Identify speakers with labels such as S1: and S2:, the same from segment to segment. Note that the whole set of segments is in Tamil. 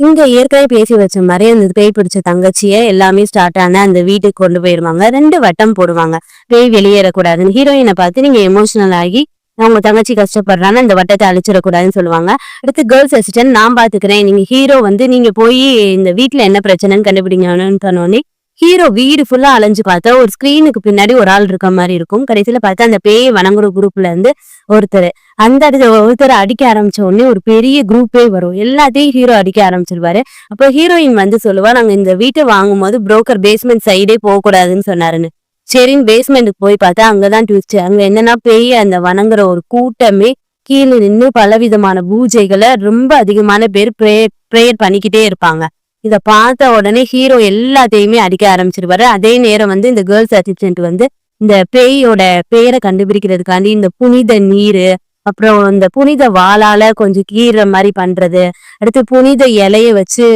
S1: இங்க ஏற்கனவே பேசி வச்ச மாதிரி அந்த பேய் பிடிச்ச தங்கச்சிய எல்லாமே ஸ்டார்ட் ஆன அந்த வீட்டுக்கு கொண்டு போயிருவாங்க ரெண்டு வட்டம் போடுவாங்க. பேய் வெளியேறக்கூடாதுன்னு. ஹீரோயினை பார்த்து நீங்க எமோஷனல் ஆகி அவங்க தங்கச்சி கஷ்டப்படுறாங்க அந்த வட்டத்தை அழிச்சிடக்கூடாதுன்னு சொல்லுவாங்க. அடுத்து கேர்ள்ஸ் அசிஸ்டன்ட் நான் பாத்துக்கிறேன் நீங்க ஹீரோ வந்து நீங்க போய் இந்த வீட்டுல என்ன பிரச்சனைன்னு கண்டுபிடிங்கன்னு சொன்னோன்னே ஹீரோ வீடு ஃபுல்லா அலைஞ்சு பார்த்தா ஒரு ஸ்கிரீனுக்கு பின்னாடி ஒரு ஆள் இருக்க மாதிரி இருக்கும். கடைசியில பார்த்தா அந்த பேய் வணங்குற குரூப்ல இருந்து ஒருத்தர். அந்த இடத்துல ஒருத்தர் அடிக்க ஆரம்பிச்ச உடனே ஒரு பெரிய குரூப்பே வரும். எல்லாத்தையும் ஹீரோ அடிக்க ஆரம்பிச்சிருவாரு. அப்போ ஹீரோயின் வந்து சொல்லுவா நாங்க இந்த வீட்டை வாங்கும்போது புரோக்கர் பேஸ்மெண்ட் சைடே போக கூடாதுன்னு சொன்னாருன்னு. சரின்னு பேஸ்மெண்ட்டுக்கு போய் பார்த்தா அங்கதான் ட்விஸ்ட் அங்க என்னன்னா பேய் அந்த வணங்குற ஒரு கூட்டமே கீழே நின்று பலவிதமான பூஜைகளை ரொம்ப அதிகமான பேர் ப்ரேயர் ப்ரேயர் பண்ணிக்கிட்டே இருப்பாங்க. இதை பார்த்த உடனே ஹீரோ எல்லாத்தையுமே அடிக்க ஆரம்பிச்சிருவாரு. அதே நேரம் வந்து இந்த கேர்ள்ஸ் அசிஸ்டன்ட் வந்து இந்த பேயோட பேரை கண்டுபிடிக்கிறதுக்காண்டி இந்த புனித நீரு அப்புறம் இந்த புனித வாளால கொஞ்சம் கீற மாதிரி பண்றது அடுத்து புனித இலைய வச்சு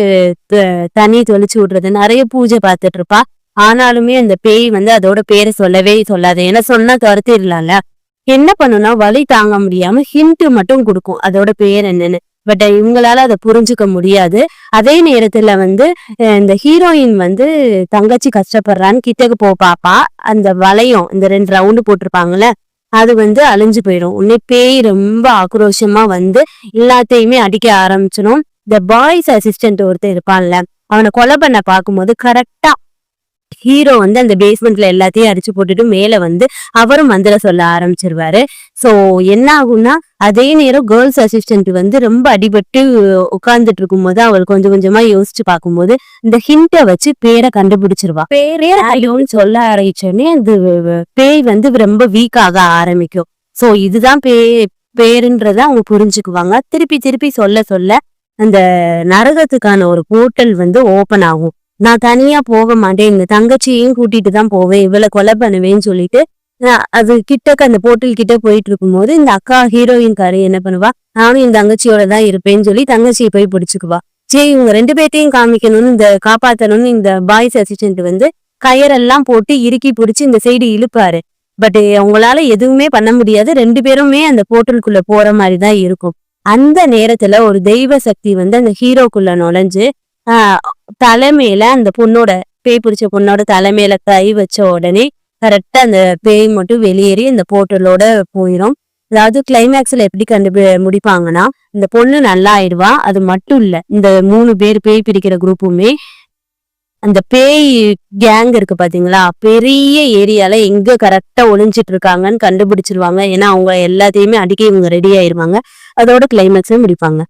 S1: தண்ணி தொளிச்சு விடுறது நிறைய பூஜை பார்த்துட்டு இருப்பா. ஆனாலுமே அந்த பேய் வந்து அதோட பேரை சொல்லவே சொல்லாது. ஏன்னா சொன்னா கருத்து இல்லைல்ல. என்ன பண்ணுனா வலி தாங்க முடியாம ஹிண்ட் மட்டும் கொடுக்கும் அதோட பேர் என்னன்னு. பட் இவங்களால அதை புரிஞ்சுக்க முடியாது. அதே நேரத்துல வந்து இந்த ஹீரோயின் வந்து தங்கச்சி கஷ்டப்படுறான்னு கிட்டக்கு போ பாப்பா. அந்த வளையம் இந்த ரெண்டு ரவுண்டு போட்டிருப்பாங்கல்ல அது வந்து அழிஞ்சு போயிடும். உன்னை பேய் ரொம்ப ஆக்ரோஷமா வந்து எல்லாத்தையுமே அடிக்க ஆரம்பிச்சிடும். இந்த பாய்ஸ் அசிஸ்டன்ட் ஒருத்தர் இருப்பான்ல அவனை கொலை பண்ண பார்க்கும்போது கரெக்டா ஹீரோ வந்து அந்த பேஸ்மெண்ட்ல எல்லாத்தையும் அடிச்சு போட்டுட்டு மேல வந்து அவரும் மந்திர சொல்ல ஆரம்பிச்சிருவாரு. சோ என்ன ஆகும்னா அதே நேரம் கேர்ள்ஸ் அசிஸ்டன்ட் வந்து ரொம்ப அடிபட்டு உட்கார்ந்துட்டு இருக்கும்போது அவள் கொஞ்சம் கொஞ்சமா யோசிச்சு பார்க்கும்போது இந்த ஹிண்ட்டை வச்சு பேரை கண்டுபிடிச்சிருவா. பேரே ஐயோன்னு சொல்ல ஆரம்பிச்சோடனே அது பேய் வந்து ரொம்ப வீக் ஆக ஆரம்பிக்கும். சோ இதுதான் பே பேருன்றத அவங்க புரிஞ்சுக்குவாங்க. திருப்பி திருப்பி சொல்ல சொல்ல அந்த நரகத்துக்கான ஒரு போர்ட்டல் வந்து ஓபன் ஆகும். நான் தனியா போக மாட்டேன். இந்த தங்கச்சியையும் கூட்டிட்டு தான் போவேன். இவளை கொலை பண்ணுவேன்னு சொல்லிட்டு அது கிட்டக்க அந்த போர்ட்டல் கிட்ட போயிட்டு இருக்கும்போது இந்த அக்கா ஹீரோயின் காரி என்ன பண்ணுவா? நானும் இந்த தங்கச்சியோட தான் இருப்பேன்னு சொல்லி தங்கச்சியை போய் பிடிச்சுக்குவா. சரி இவங்க ரெண்டு பேர்த்தையும் காமிக்கணும்னு இந்த காப்பாத்தணும்னு இந்த பாய்ஸ் அசிஸ்டன்ட் வந்து கயரெல்லாம் போட்டு இறுக்கி பிடிச்சி இந்த சைடு இழுப்பாரு. பட் அவங்களால எதுவுமே பண்ண முடியாது. ரெண்டு பேருமே அந்த போர்ட்டலுக்குள்ள போற மாதிரி தான் இருக்கும். அந்த நேரத்துல ஒரு தெய்வ சக்தி வந்து அந்த ஹீரோக்குள்ள நுழைஞ்சு தலைமையில அந்த பொண்ணோட பேய் பிடிச்ச பொண்ணோட தலைமையில கை வச்ச உடனே கரெக்டா அந்த பேய் மட்டும் வெளியேறி அந்த போர்ட்டலோட போயிடும் அதாவது கிளைமேக்ஸ்ல எப்படி கண்டு முடிப்பாங்கன்னா இந்த பொண்ணு நல்லா ஆயிடுவா. அது மட்டும் இல்ல இந்த மூணு பேர் பேய் பிடிக்கிற குரூப்புமே அந்த பேய் கேங் இருக்கு பாத்தீங்களா? பெரிய ஏரியால எங்க கரெக்டா ஒளிஞ்சிட்டு இருக்காங்கன்னு கண்டுபிடிச்சிருவாங்க. ஏன்னா அவங்க எல்லாத்தையுமே அடிக்க இவங்க ரெடி ஆயிருவாங்க. அதோட கிளைமேக்ஸும் முடிப்பாங்க.